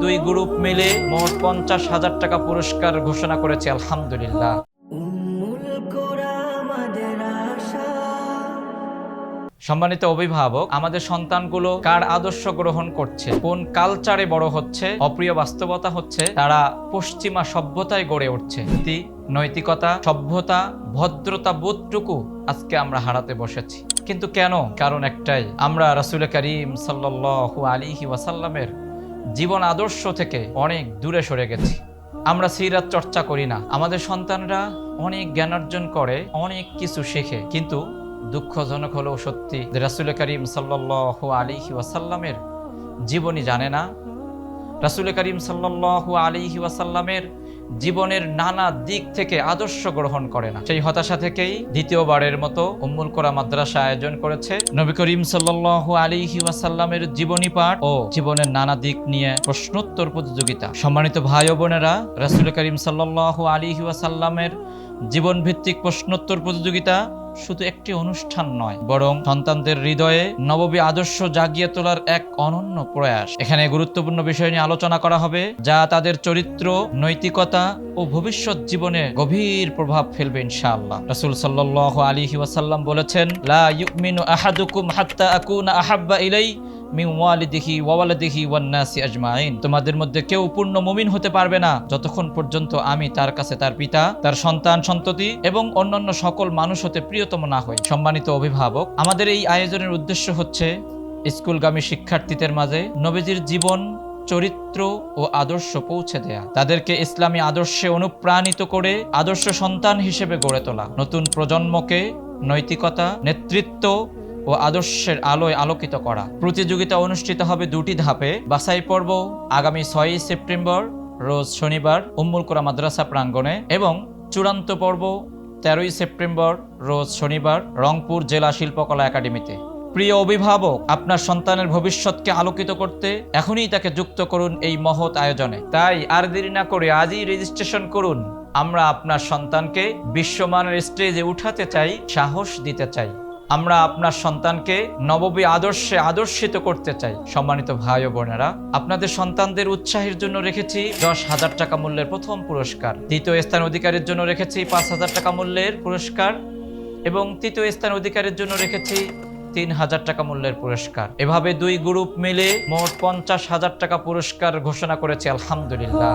দুই গ্রুপ মিলে মোট পঞ্চাশ হাজার টাকা পুরস্কার ঘোষণা করেছে, আলহামদুলিল্লাহ। সম্মানিত অভিভাবক, আমাদের সন্তানগুলো কার আদর্শ গ্রহণ করছে? কোন কালচারে বড় হচ্ছে? অপ্রিয় বাস্তবতা হচ্ছে, তারা পশ্চিমা সভ্যতায় গড়ে উঠছে। নীতি, নৈতিকতা, সভ্যতা, ভদ্রতা বোধটুকু আজকে আমরা হারাতে বসেছি। কিন্তু কেন? কারণ একটাই, আমরা রাসুল করিম সাল্লাল্লাহু আলিহি ওয়াসাল্লামের জীবন আদর্শ থেকে অনেক দূরে সরে গেছি। আমরা সিরাত চর্চা করি না। আমাদের সন্তানরা অনেক জ্ঞান অর্জন করে, অনেক কিছু শেখে। কিন্তু দুঃখজনক হলেও সত্যি রাসুল করিম সাল্লাহ আলিহি ওয়াসাল্লামের জীবনী জানে না। রাসুল করিম সাল্লাহ আলিহি ওয়াসাল্লামের জীবনের নানা দিক থেকে আদর্শ গ্রহণ করে না। সেই হতাশা থেকেই দ্বিতীয়বারের মতো উম্মুল কোরা মাদ্রাসা আয়োজন করেছে। নবী করিম সাল্লাহ আলিহি ওয়াসাল্লামের জীবনী পাঠ ও জীবনের নানা দিক নিয়ে প্রশ্নোত্তর প্রতিযোগিতা। সম্মানিত ভাই বোনেরা, রাসুল করিম সাল্লাহ আলিহি ওয়াসাল্লামের জীবন ভিত্তিক প্রশ্নোত্তর প্রতিযোগিতা শুধু একটি অনুষ্ঠান নয়, বরং সন্তানদের হৃদয়ে নববী আদর্শ জাগিয়ে তোলার এক অনন্য প্রয়াস। এখানে গুরুত্বপূর্ণ বিষয় নিয়ে আলোচনা করা হবে, যা তাদের চরিত্র, নৈতিকতা ও ভবিষ্যৎ জীবনে গভীর প্রভাব ফেলবে, ইনশাআল্লাহ। রাসূল সাল্লাল্লাহু আলাইহি ওয়াসাল্লাম বলেছেন, লা ইউমিনু আহাদুকুম হাত্তা আকুনা আহাব্বা ইলাই মিন ওয়ালিদিহি ওয়া ওয়ালাদিহি ওয়ান নাসি আজমাইন। তোমাদের মধ্যে কেউ পূর্ণ মুমিন হতে পারবে না। যতক্ষণ পর্যন্ত আমি তার কাছে তার পিতা, তার সন্তান, সন্ততি এবং অন্যান্য সকল মানুষ হতে প্রিয়তম না হই। সম্মানিত অভিভাবক, আমাদের এই আয়োজনের উদ্দেশ্য হচ্ছে স্কুলগামী শিক্ষার্থীদের মাঝে নবীজির জীবন, চরিত্র ও আদর্শ পৌঁছে দেয়া। তাদেরকে ইসলামী আদর্শে অনুপ্রাণিত করে আদর্শ সন্তান হিসেবে গড়ে তোলা। নতুন প্রজন্মকে নৈতিকতা, নেতৃত্ব ও আদর্শের আলোয় আলোকিত করা। প্রতিযোগিতা অনুষ্ঠিত হবে দুটি ধাপে। বাছাই পর্ব আগামী ছয়ই সেপ্টেম্বর, রোজ শনিবার, উম্মুল কোরা মাদ্রাসা প্রাঙ্গণে এবং চূড়ান্ত পর্ব তেরোই সেপ্টেম্বর, রোজ শনিবার, রংপুর জেলা শিল্পকলা একাডেমিতে। প্রিয় অভিভাবক, আপনার সন্তানের ভবিষ্যৎকে আলোকিত করতে এখনই তাকে যুক্ত করুন এই মহৎ আয়োজনে। তাই আর দেরি না করে আজই রেজিস্ট্রেশন করুন। আমরা আপনার সন্তানকে বিশ্বমানের স্টেজে উঠাতে চাই, সাহস দিতে চাই। আমরা আপনার সন্তানকে নববী আদর্শে আদর্শিত করতে চাই। সম্মানিত ভাই ও বোনেরা, আপনাদের সন্তানদের উৎসাহের জন্য রেখেছি দশ হাজার টাকা মূল্যের প্রথম পুরস্কার। দ্বিতীয় স্থান অধিকারের জন্য রেখেছি পাঁচ হাজার টাকা মূল্যের পুরস্কার এবং তৃতীয় স্থান অধিকারের জন্য রেখেছি তিন হাজার টাকা মূল্যের পুরস্কার। এভাবে দুই গ্রুপ মিলে মোট পঞ্চাশ হাজার টাকা পুরস্কার ঘোষণা করেছে, আলহামদুলিল্লাহ।